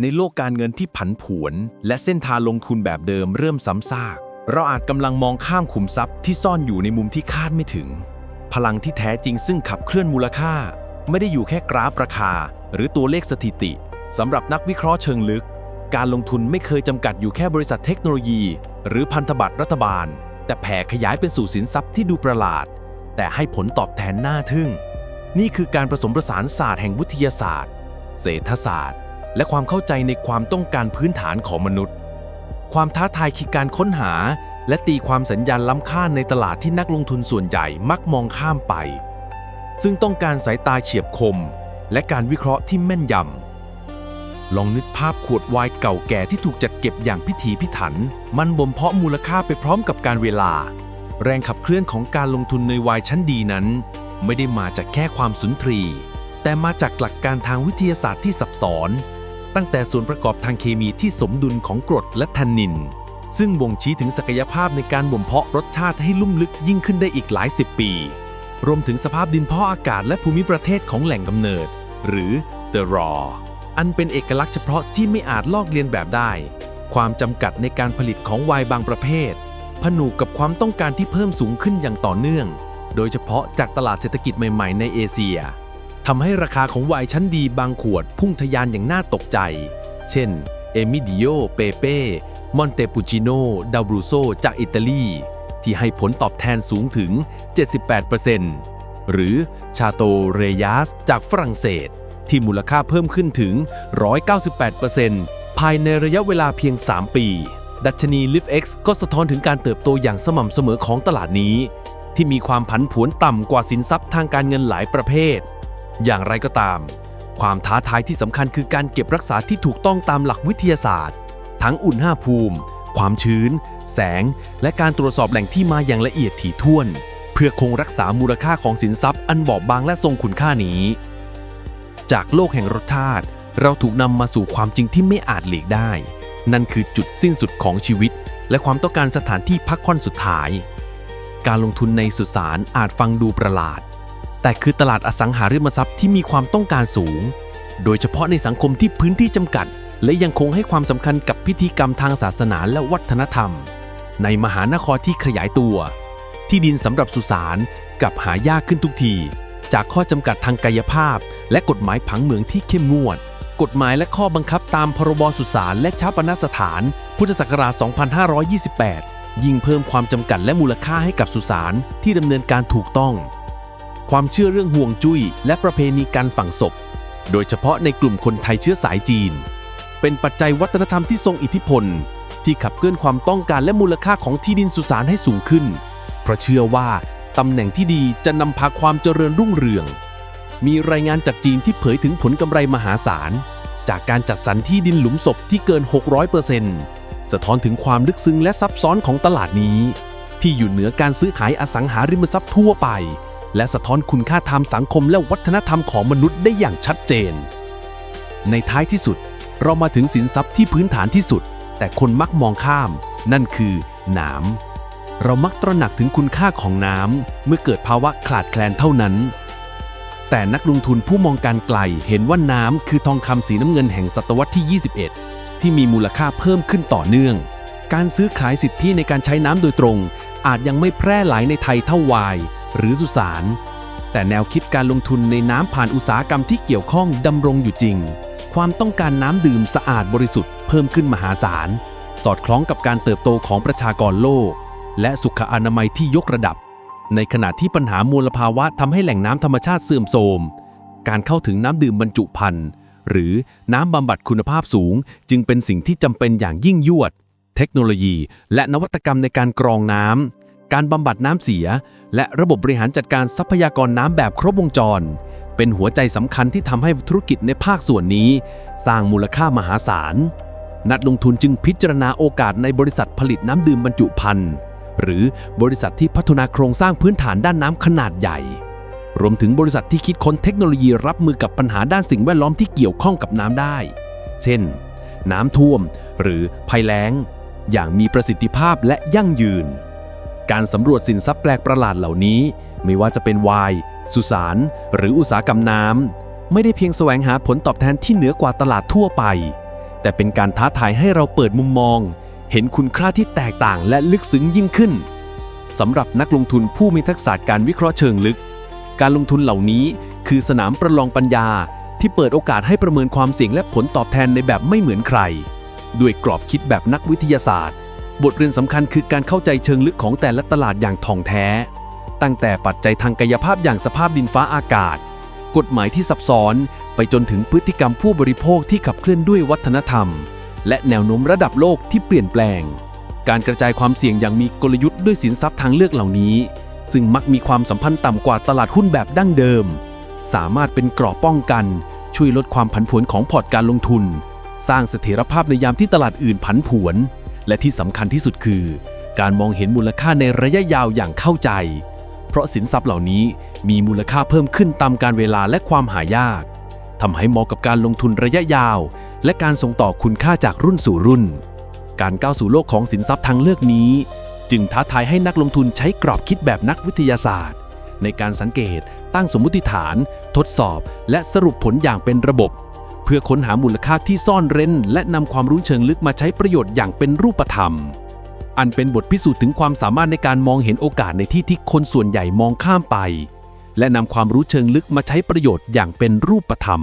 ในโลกการเงินที่ผันผวน และเส้นทางลงทุนแบบเดิมเริ่มซ้ำซาก เราอาจกำลังมองข้ามขุมทรัพย์ที่ซ่อนอยู่ในมุมที่คาดไม่ถึง พลังที่แท้จริงซึ่งขับเคลื่อนมูลค่า ไม่ได้อยู่แค่กราฟราคา หรือตัวเลขสถิติสำหรับนักวิเคราะห์เชิงลึก การลงทุนไม่เคยจำกัดอยู่แค่บริษัทเทคโนโลยี หรือพันธบัตรรัฐบาล แต่แผ่ขยายเป็นสู่สินทรัพย์ที่ดูประหลาด แต่ให้ผลตอบแทนน่าทึ่ง นี่คือการผสมผสานศาสตร์แห่งวิทยาศาสตร์ เศรษฐศาสตร์ และความเข้าใจในความต้องการพื้นฐานของมนุษย์ ความท้าทายคือการค้นหา และตีความสัญญาณล้ำค่าในตลาดที่นักลงทุนส่วนใหญ่มักมองข้ามไป ซึ่งต้องการสายตาเฉียบคม และการวิเคราะห์ที่แม่นยำ ลองนึกภาพขวดไวน์เก่าแก่ที่ถูกจัดเก็บอย่างพิถีพิถัน มันบ่มเพาะมูลค่าไปพร้อมกับการเวลา แรงขับเคลื่อนของการลงทุนในไวน์ชั้นดีนั้น ไม่ได้มาจากแค่ความสุนทรีแต่มาจากหลักการทางวิทยาศาสตร์ที่ซับซ้อน ตั้งแต่ส่วนประกอบทางเคมีที่สมดุลของกรดและแทนนิน ซึ่งบ่งชี้ถึงศักยภาพในการบ่มเพาะรสชาติให้ลุ่มลึกยิ่งขึ้นได้อีกหลายสิบปี รวมถึงสภาพดินเพาะอากาศและภูมิประเทศของแหล่งกำเนิด หรือ the raw อันเป็นเอกลักษณ์เฉพาะที่ไม่อาจลอกเลียนแบบได้ ความจำกัดในการผลิตของไวน์บางประเภท ผนวกกับความต้องการที่เพิ่มสูงขึ้นอย่างต่อเนื่อง โดยเฉพาะจากตลาดเศรษฐกิจใหม่ ๆ ในเอเชีย ทำให้ราคาของไวน์ชั้นดีบางขวดพุ่งทะยานอย่างน่าตกใจ เช่น เอมิดิโอ เปเป้ มอนเตปูจิโนดาบรูโซ จากอิตาลี ที่ให้ผลตอบแทนสูงถึง 78%หรือชาโตเรยัสจากฝรั่งเศส ที่มูลค่าเพิ่มขึ้นถึง 198%ภายในระยะเวลาเพียง 3 ปี ดัชนี l i f x ก็สะท้อนถึงการเติบโตอย่างสม่ำเสมอของตลาดนี้ ที่มีความผันผวนต่ำกว่าสินทรัพย์ทางการเงินหลายประเภท อย่างไรก็ตาม ความท้าทายที่สำคัญคือการเก็บรักษาที่ถูกต้องตามหลักวิทยาศาสตร์ ทั้งอุณหภูมิ ความชื้น แสง และการตรวจสอบแหล่งที่มาอย่างละเอียดถี่ถ้วน เพื่อคงรักษามูลค่าของสินทรัพย์อันบอบบางและทรงคุณค่านี้ จากโลกแห่งรสชาติ เราถูกนำมาสู่ความจริงที่ไม่อาจหลีกได้ นั่นคือจุดสิ้นสุดของชีวิต และความต้องการสถานที่พักผ่อนสุดท้าย การลงทุนในสุสานอาจฟังดูประหลาด แต่คือตลาดอสังหาริมทรัพย์ที่มีความต้องการสูง โดยเฉพาะในสังคมที่พื้นที่จำกัด และยังคงให้ความสำคัญกับพิธีกรรมทางศาสนาและวัฒนธรรม ในมหานครที่ขยายตัว ที่ดินสำหรับสุสานกับหายากขึ้นทุกที จากข้อจำกัดทางกายภาพ และกฎหมายผังเมืองที่เข้มงวด กฎหมายและข้อบังคับตามพรบสุสานและชาปนสถาน พุทธศักราช 2528 ยิ่งเพิ่มความจำกัดและมูลค่าให้กับสุสานที่ดำเนินการถูกต้อง ความเชื่อเรื่องห่วงจุ้ย และประเพณีการฝังศพ โดยเฉพาะในกลุ่มคนไทยเชื้อสายจีน เป็นปัจจัยวัฒนธรรมที่ทรงอิทธิพล ที่ขับเคลื่อนความต้องการและมูลค่าของที่ดินสุสานให้สูงขึ้น เพราะเชื่อว่าตำแหน่งที่ดีจะนำพาความเจริญรุ่งเรือง มีรายงานจากจีนที่เผยถึงผลกำไรมหาศาล จากการจัดสรรที่ดินหลุมศพที่เกิน 600%สะท้อนถึงความลึกซึ้งและซับซ้อนของตลาดนี้ ที่อยู่เหนือการซื้อขายอสังหาริมทรัพย์ทั่วไป และสะท้อนคุณค่าทางสังคมและวัฒนธรรมของมนุษย์ได้อย่างชัดเจน ในท้ายที่สุด เรามาถึงสินทรัพย์ที่พื้นฐานที่สุด แต่คนมักมองข้าม นั่นคือน้ำเรามักตระหนักถึงคุณค่าของน้ำเมื่อเกิดภาวะขาดแคลนเท่านั้น แต่นักลงทุนผู้มองการไกลเห็นว่าน้ำคือทองคำสีน้ำเงินแห่งศตวรรษที่ 21 ที่มีมูลค่าเพิ่มขึ้นต่อเนื่อง การซื้อขายสิทธิในการใช้น้ำโดยตรง อาจยังไม่แพร่หลายในไทยเท่าวาย หรือสุสาน แต่แนวคิดการลงทุนในน้ำผ่านอุตสาหกรรมที่เกี่ยวข้องดำรงอยู่จริง ความต้องการน้ำดื่มสะอาดบริสุทธิ์เพิ่มขึ้นมหาศาล สอดคล้องกับการเติบโตของประชากรโลก และสุขอนามัยที่ยกระดับ ในขณะที่ปัญหามลภาวะทำให้แหล่งน้ำธรรมชาติเสื่อมโทรม การเข้าถึงน้ำดื่มบรรจุภัณฑ์หรือน้ำบำบัดคุณภาพสูง จึงเป็นสิ่งที่จำเป็นอย่างยิ่งยวด เทคโนโลยี และนวัตกรรมในการกรองน้ำ การบำบัดน้ำเสีย และระบบบริหารจัดการทรัพยากรน้ำแบบครบวงจร เป็นหัวใจสำคัญที่ทำให้ธุรกิจในภาคส่วนนี้ สร้างมูลค่ามหาศาล นักลงทุนจึงพิจารณาโอกาสในบริษัทผลิตน้ำดื่มบรรจุภัณฑ์หรือบริษัทที่พัฒนาโครงสร้างพื้นฐานด้านน้ำขนาดใหญ่ รวมถึงบริษัทที่คิดค้นเทคโนโลยีรับมือกับปัญหาด้านสิ่งแวดล้อมที่เกี่ยวข้องกับน้ำได้ เช่น น้ำท่วม หรือภัยแล้ง อย่างมีประสิทธิภาพและยั่งยืน การสำรวจสินทรัพย์แปลกประหลาดเหล่านี้ ไม่ว่าจะเป็นไวน์สุสาน หรืออุตสาหกรรมน้ำ ไม่ได้เพียงแสวงหาผลตอบแทนที่เหนือกว่าตลาดทั่วไป แต่เป็นการท้าทายให้เราเปิดมุมมอง เห็นคุณค่าที่แตกต่างและลึกซึ้งยิ่งขึ้นสำหรับนักลงทุนผู้มีทักษะการวิเคราะห์เชิงลึก การลงทุนเหล่านี้คือสนามประลองปัญญา ที่เปิดโอกาสให้ประเมินความเสี่ยงและผลตอบแทนในแบบไม่เหมือนใคร ด้วยกรอบคิดแบบนักวิทยาศาสตร์ บทเรียนสำคัญคือการเข้าใจเชิงลึกของแต่ละตลาดอย่างท่องแท้ ตั้งแต่ปัจจัยทางกายภาพอย่างสภาพดินฟ้าอากาศ กฎหมายที่ซับซ้อน ไปจนถึงพฤติกรรมผู้บริโภคที่ขับเคลื่อนด้วยวัฒนธรรม และแนวโน้มระดับโลกที่เปลี่ยนแปลง การกระจายความเสี่ยงอย่างมีกลยุทธ์ด้วยสินทรัพย์ทางเลือกเหล่านี้ ซึ่งมักมีความสัมพันธ์ต่ำกว่าตลาดหุ้นแบบดั้งเดิม สามารถเป็นกรอบป้องกัน ช่วยลดความผันผวนของพอร์ตการลงทุน สร้างเสถียรภาพในยามที่ตลาดอื่นผันผวน และที่สำคัญที่สุดคือ การมองเห็นมูลค่าในระยะยาวอย่างเข้าใจ เพราะสินทรัพย์เหล่านี้มีมูลค่าเพิ่มขึ้นตามการเวลาและความหายากทำให้เหมาะกับการลงทุนระยะยาว และการส่งต่อคุณค่าจากรุ่นสู่รุ่น การก้าวสู่โลกของสินทรัพย์ทางเลือกนี้ จึงท้าทายให้นักลงทุนใช้กรอบคิดแบบนักวิทยาศาสตร์ ในการสังเกต ตั้งสมมติฐาน ทดสอบ และสรุปผลอย่างเป็นระบบ พื่อค้นหามูลค่าที่ซ่อนเร้น และนำความรู้เชิงลึกมาใช้ประโยชน์อย่างเป็นรูปธรรม อันเป็นบทพิสูจน์ถึงความสามารถในการมองเห็นโอกาสในที่ที่คนส่วนใหญ่มองข้ามไป และนำความรู้เชิงลึกมาใช้ประโยชน์อย่างเป็นรูปธรรม